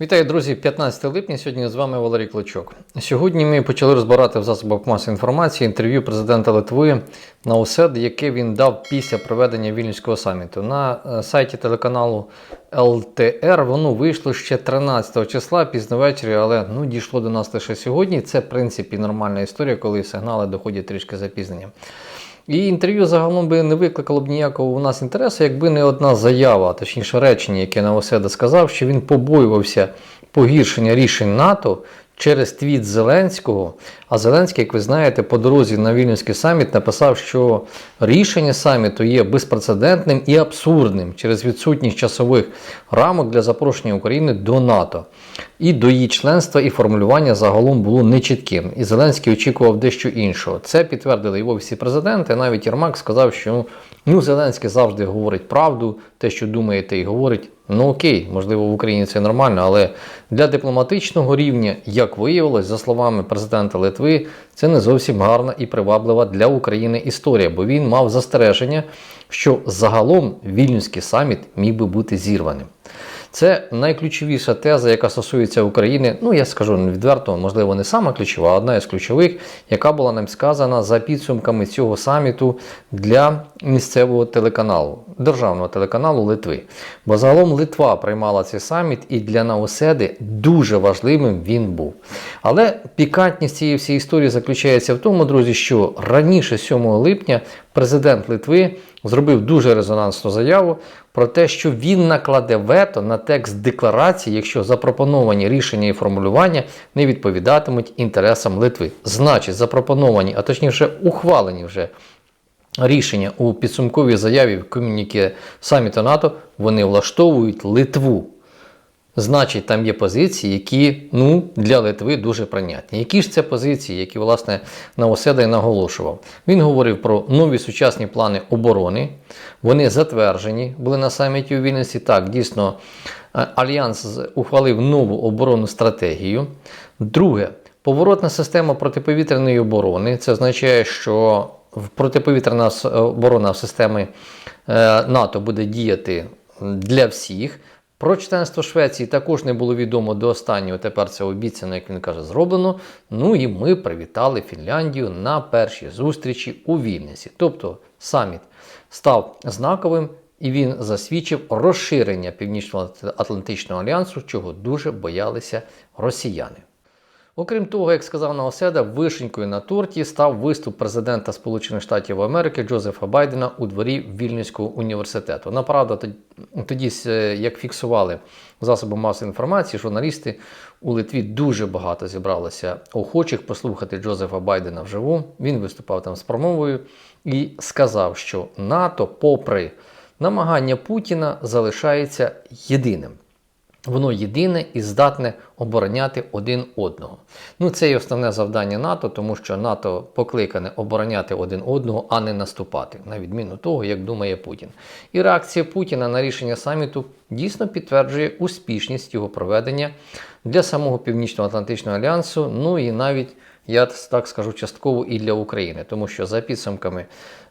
Вітаю, друзі! 15 липня. Сьогодні з вами Валерій Клочок. Сьогодні ми почали розбирати в засобах масової інформації інтерв'ю президента Литви Наусед, яке він дав після проведення Вільнюського саміту. На е, сайті телеканалу ЛТР воно вийшло ще 13 числа пізно ввечері, але ну, дійшло до нас лише сьогодні. Це, в принципі, нормальна історія, коли сигнали доходять трішки запізнення. І інтерв'ю загалом би не викликало б ніякого у нас інтересу, якби не одна заява, точніше речення, яке Новоседа сказав, що він побоювався погіршення рішень НАТО через твіт Зеленського. А Зеленський, як ви знаєте, по дорозі на Вільнюський саміт написав, що рішення саміту є безпрецедентним і абсурдним через відсутність часових рамок для запрошення України до НАТО. І до її членства і формулювання загалом було нечітким. І Зеленський очікував дещо іншого. Це підтвердили і в офісі президента. Навіть Єрмак сказав, що ну, Зеленський завжди говорить правду, те, що думає, те й говорить. Ну окей, можливо, в Україні це нормально, але для дипломатичного рівня, як виявилось, за словами президента Литви, це не зовсім гарна і приваблива для України історія, бо він мав застереження, що загалом вільнюський саміт міг би бути зірваним. Це найключовіша теза, яка стосується України. Ну я скажу відверто, можливо, не сама ключова, а одна із ключових, яка була нам сказана за підсумками цього саміту для місцевого телеканалу, державного телеканалу Литви. Бо загалом Литва приймала цей саміт, і для Науседи дуже важливим він був. Але пікантність цієї всієї історії заключається в тому, друзі, що раніше 7 липня президент Литви зробив дуже резонансну заяву про те, що він накладе вето на текст декларації, якщо запропоновані рішення і формулювання не відповідатимуть інтересам Литви. Значить, запропоновані, а точніше ухвалені вже рішення у підсумковій заяві в комюніке саміту НАТО, вони влаштовують Литву. Значить, там є позиції, які ну, для Литви дуже прийнятні. Які ж це позиції, які, власне, Новоседа і наголошував? Він говорив про нові сучасні плани оборони. Вони затверджені були на саміті у Вільнюсі. Так, дійсно, е, Альянс ухвалив нову оборонну стратегію. Друге, поворотна система протиповітряної оборони. Це означає, що протиповітряна оборона в системі е, НАТО буде діяти для всіх. Про членство Швеції також не було відомо до останнього. Тепер це обіцяно, як він каже, зроблено. Ну і ми привітали Фінляндію на першій зустрічі у Вільнюсі. Тобто саміт став знаковим і він засвідчив розширення Північно-Атлантичного альянсу, чого дуже боялися росіяни. Окрім того, як сказав Наоседа, вишенькою на торті став виступ президента Сполучених Штатів Америки Джозефа Байдена у дворі Вільнюського університету. Направда, тоді, як фіксували засоби масової інформації, журналісти у Литві дуже багато зібралося охочих послухати Джозефа Байдена вживу. Він виступав там з промовою і сказав, що НАТО, попри намагання Путіна, залишається єдиним. Воно єдине і здатне обороняти один одного. Ну, це і основне завдання НАТО, тому що НАТО покликане обороняти один одного, а не наступати, на відміну того, як думає Путін. І реакція Путіна на рішення саміту дійсно підтверджує успішність його проведення для самого Північно-Атлантичного альянсу, ну і навіть, я так скажу, частково і для України, тому що за підсумками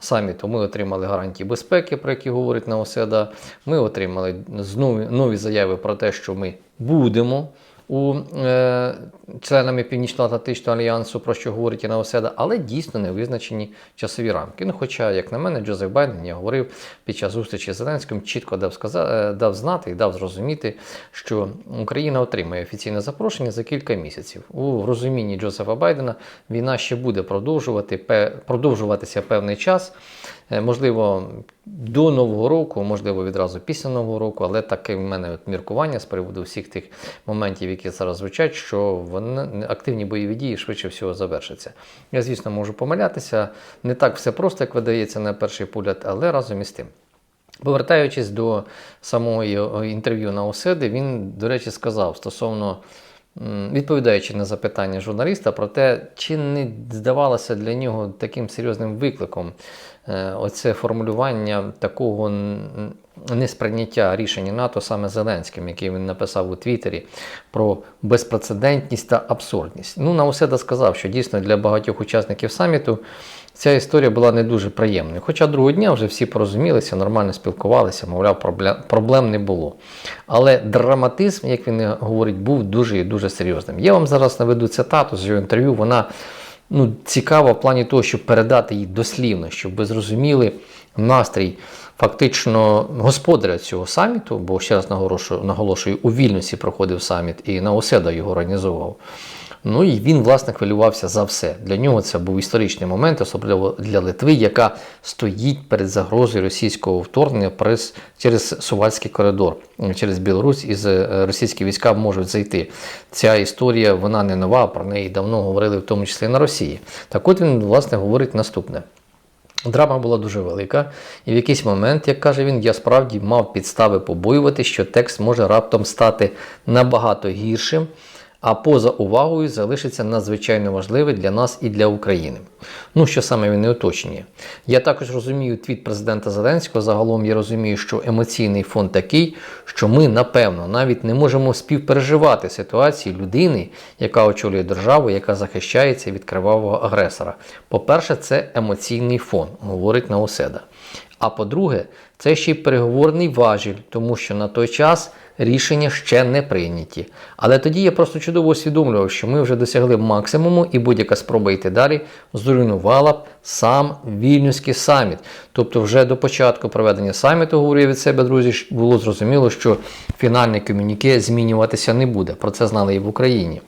саміту ми отримали гарантії безпеки, про які говорить Наоседа. Ми отримали знову нові заяви про те, що ми будемо у е, членами Північно-Атлантичного альянсу, про що говорить і Наоседа, але дійсно не визначені часові рамки. Ну, хоча, як на мене, Джозеф Байден, я говорив під час зустрічі з Зеленським, чітко дав, сказа, е, дав знати і дав зрозуміти, що Україна отримає офіційне запрошення за кілька місяців. У розумінні Джозефа Байдена війна ще буде продовжувати, продовжуватися певний час. Е, Можливо, до Нового року, можливо, відразу після Нового року, але таке в мене от міркування з приводу всіх тих моментів, які зараз звучать, що вони активні бойові дії швидше всього завершаться. Я, звісно, можу помилятися. Не так все просто, як видається на перший погляд, але разом із тим. Повертаючись до самого інтерв'ю на Оседи, він, до речі, сказав стосовно, відповідаючи на запитання журналіста про те, чи не здавалося для нього таким серйозним викликом е, оце формулювання такого несприйняття рішення НАТО саме Зеленським, який він написав у Твіттері про безпрецедентність та абсурдність. Ну, Науседа сказав, що дійсно для багатьох учасників саміту ця історія була не дуже приємною. Хоча другого дня вже всі порозумілися, нормально спілкувалися, мовляв, проблем, не було. Але драматизм, як він говорить, був дуже і дуже серйозним. Я вам зараз наведу цитату з його інтерв'ю. Вона ну, цікава в плані того, щоб передати її дослівно, щоб ви зрозуміли настрій фактично господаря цього саміту, бо ще раз наголошую, наголошую у Вільнюсі проходив саміт і на Оседа його організовував. Ну і він, власне, хвилювався за все. Для нього це був історичний момент, особливо для Литви, яка стоїть перед загрозою російського вторгнення через Сувальський коридор, через Білорусь із російські війська можуть зайти. Ця історія вона не нова, про неї давно говорили, в тому числі на Росії. Так от він, власне, говорить наступне. Драма була дуже велика, і в якийсь момент, як каже він, я справді мав підстави побоювати, що текст може раптом стати набагато гіршим, а поза увагою залишиться надзвичайно важливий для нас і для України. Ну, що саме він не уточнює. Я також розумію твіт президента Зеленського. Загалом я розумію, що емоційний фон такий, що ми, напевно, навіть не можемо співпереживати ситуації людини, яка очолює державу, яка захищається від кривавого агресора. По-перше, це емоційний фон, говорить Науседа. А по-друге, це ще й переговорний важіль, тому що на той час рішення ще не прийняті. Але тоді я просто чудово усвідомлював, що ми вже досягли максимуму, і будь-яка спроба йти далі зруйнувала б сам вільнюський саміт. Тобто, вже до початку проведення саміту, говорю я від себе, друзі, було зрозуміло, що фінальне комюніке змінюватися не буде. Про це знали і в Україні.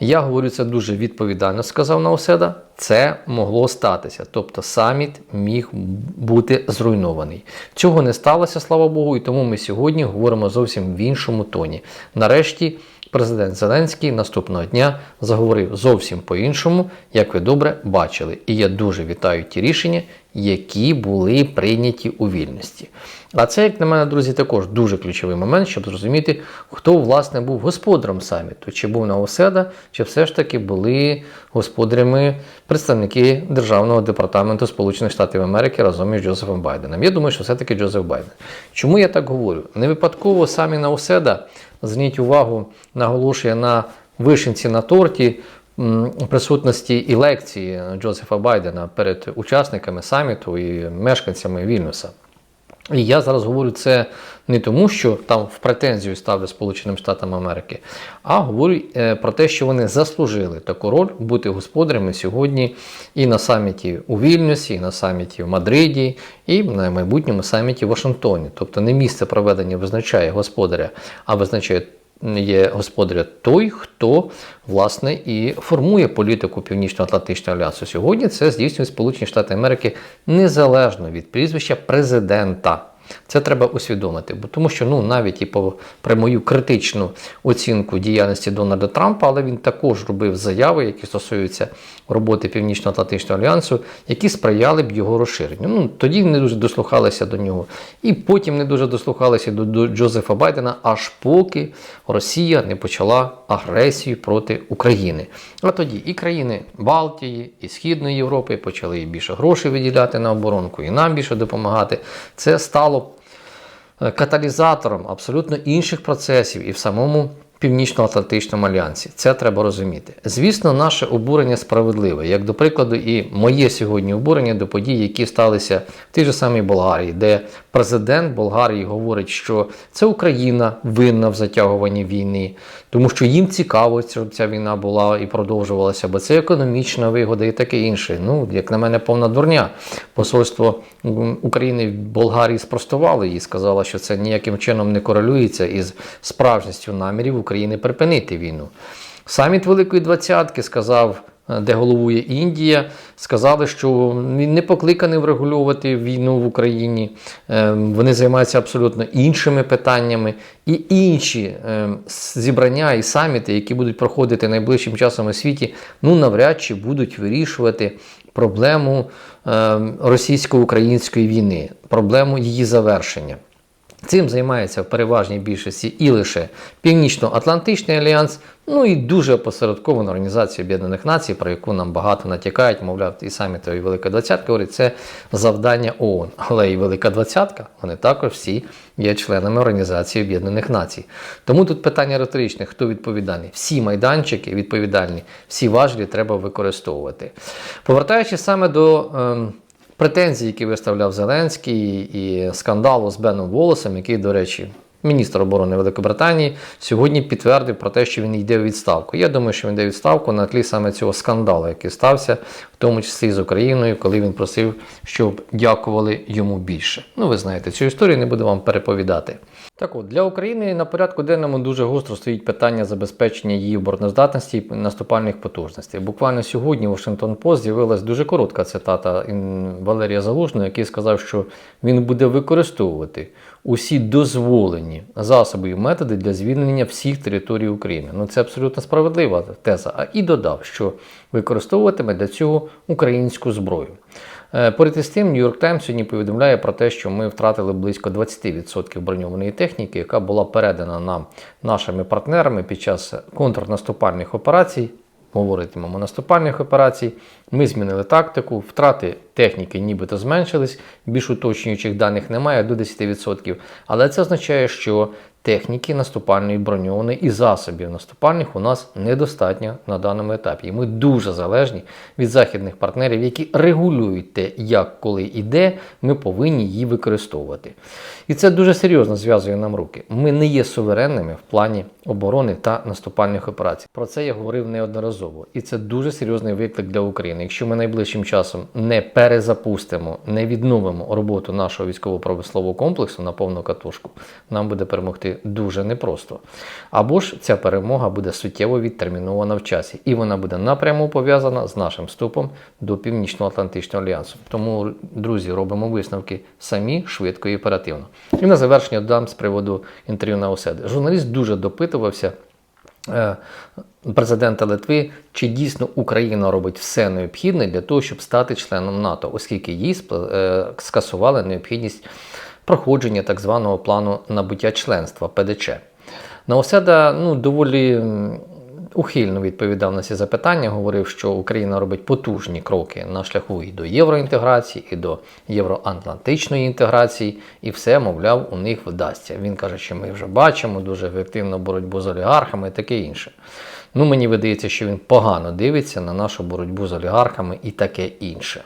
Я говорю це дуже відповідально, сказав Науседа. Це могло статися. Тобто саміт міг бути зруйнований. Цього не сталося, слава Богу, і тому ми сьогодні говоримо зовсім в іншому тоні. Нарешті. Президент Зеленський наступного дня заговорив зовсім по-іншому, як ви добре бачили. І я дуже вітаю ті рішення, які були прийняті у вільності. А це, як на мене, друзі, також дуже ключовий момент, щоб зрозуміти, хто власне був господарем саміту, чи був Науседа, чи все ж таки були господарями представники Державного департаменту Сполучених Штатів Америки разом із Джозефом Байденом. Я думаю, що все-таки Джозеф Байден. Чому я так говорю? Не випадково самі Науседа, зверніть увагу, наголошує на вишенці на торті присутності і лекції Джозефа Байдена перед учасниками саміту і мешканцями Вільнюса. І я зараз говорю це не тому, що там в претензію ставлю Сполученим Штатам Америки, а говорю е, про те, що вони заслужили таку роль бути господарями сьогодні і на саміті у Вільнюсі, і на саміті в Мадриді, і на майбутньому саміті в Вашингтоні. Тобто не місце проведення визначає господаря, а визначає є господаря той, хто власне і формує політику Північно-Атлантичного альянсу. Сьогодні це здійснює Сполучені Штати Америки незалежно від прізвища президента. Це треба усвідомити, бо тому що ну навіть і по при мою критичну оцінку діяльності Дональда Трампа, але він також робив заяви, які стосуються роботи Північно-Атлантичного альянсу, які сприяли б його розширенню. Ну тоді не дуже дослухалися до нього, і потім не дуже дослухалися до, до Джозефа Байдена, аж поки Росія не почала агресію проти України. А тоді і країни Балтії, і Східної Європи почали більше грошей виділяти на оборонку, і нам більше допомагати. Це стало каталізатором абсолютно інших процесів і в самому Північно-Атлантичному альянсі. Це треба розуміти. Звісно, наше обурення справедливе, як до прикладу, і моє сьогодні обурення до подій, які сталися в тій же самій Болгарії, де президент Болгарії говорить, що це Україна винна в затягуванні війни, тому що їм цікаво, щоб ця війна була і продовжувалася, бо це економічна вигода і таке інше. Ну, як на мене, повна дурня. Посольство України в Болгарії спростувало її, сказало, що це ніяким чином не корелюється із справжністю намірів України припинити війну. Саміт Великої Двадцятки сказав де головує Індія, сказали, що він не покликаний врегулювати війну в Україні. Ем, вони займаються абсолютно іншими питаннями. І інші ем, зібрання і саміти, які будуть проходити найближчим часом у світі, ну навряд чи будуть вирішувати проблему ем, російсько-української війни, проблему її завершення. Цим займається в переважній більшості і лише Північно-Атлантичний альянс, Ну і дуже опосередкована Організація Об'єднаних Націй, про яку нам багато натякають, мовляв, і самі і Велика Двадцятка говорить, це завдання ООН. Але і Велика Двадцятка, вони також всі є членами Організації Об'єднаних Націй. Тому тут питання риторичне: хто відповідальний? Всі майданчики відповідальні, всі важелі треба використовувати. Повертаючись саме до. ем, Претензії, які виставляв Зеленський, і скандалу з Беном Волосом, який, до речі, міністр оборони Великобританії, сьогодні підтвердив про те, що він йде у відставку. Я думаю, що він йде у відставку на тлі саме цього скандалу, який стався, в тому числі з Україною, коли він просив, щоб дякували йому більше. Ну, ви знаєте, цю історію не буду вам переповідати. Так от, для України на порядку денному дуже гостро стоїть питання забезпечення її обороноздатності і наступальних потужностей. Буквально сьогодні в Washington Post з'явилась дуже коротка цитата Валерія Залужного, який сказав, що він буде використовувати усі дозволені засоби і методи для звільнення всіх територій України. Ну це абсолютно справедлива теза. А і додав, що використовуватиме для цього українську зброю. Е, Поряд із тим, York Times сьогодні повідомляє про те, що ми втратили близько 20% броньованої техніки, яка була передана нам нашими партнерами під час контрнаступальних операцій. Говоритимемо наступальних операцій. Ми змінили тактику, втрати техніки нібито зменшились, більш уточнюючих даних немає до 10%. Але це означає, що техніки наступальної броньованої і засобів наступальних у нас недостатньо на даному етапі. І ми дуже залежні від західних партнерів, які регулюють те, як, коли і де ми повинні її використовувати. І це дуже серйозно зв'язує нам руки. Ми не є суверенними в плані оборони та наступальних операцій. Про це я говорив неодноразово. І це дуже серйозний виклик для України. Якщо ми найближчим часом не перезапустимо, не відновимо роботу нашого військово-промислового комплексу на повну катушку, нам буде перемогти дуже непросто. Або ж ця перемога буде суттєво відтермінована в часі, і вона буде напряму пов'язана з нашим вступом до Північно-Атлантичного альянсу. Тому, друзі, робимо висновки самі швидко і оперативно. І на завершення додам з приводу інтерв'ю на оседи. Журналіст дуже допитувався. е, Президента Литви, чи дійсно Україна робить все необхідне для того, щоб стати членом НАТО, оскільки їй е, скасували необхідність проходження так званого плану набуття членства ПДЧ. Наоседа ну, доволі ухильно відповідав на ці запитання, говорив, що Україна робить потужні кроки на шляху і до євроінтеграції, і до євроатлантичної інтеграції, і все, мовляв, у них вдасться. Він каже, що ми вже бачимо дуже ефективну боротьбу з олігархами і таке інше. Ну, мені видається, що він погано дивиться на нашу боротьбу з олігархами і таке інше.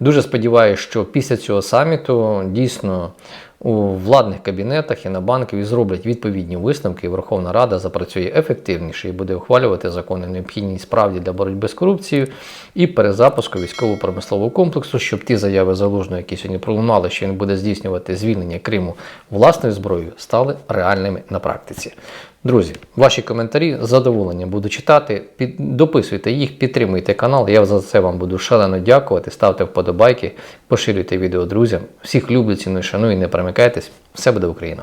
Дуже сподіваюся, що після цього саміту дійсно у владних кабінетах і на банків зроблять відповідні висновки, і Верховна Рада запрацює ефективніше і буде ухвалювати закони необхідні справді для боротьби з корупцією і перезапуску військово-промислового комплексу, щоб ті заяви залужного, які сьогодні пролунали, що він буде здійснювати звільнення Криму власною зброєю, стали реальними на практиці. Друзі, ваші коментарі з задоволенням буду читати. Під, дописуйте їх, підтримуйте канал. Я за це вам буду шалено дякувати. Ставте вподобайки, поширюйте відео друзям. Всіх люблю, ціную, шаную, не перемикайтесь. Все буде Україна!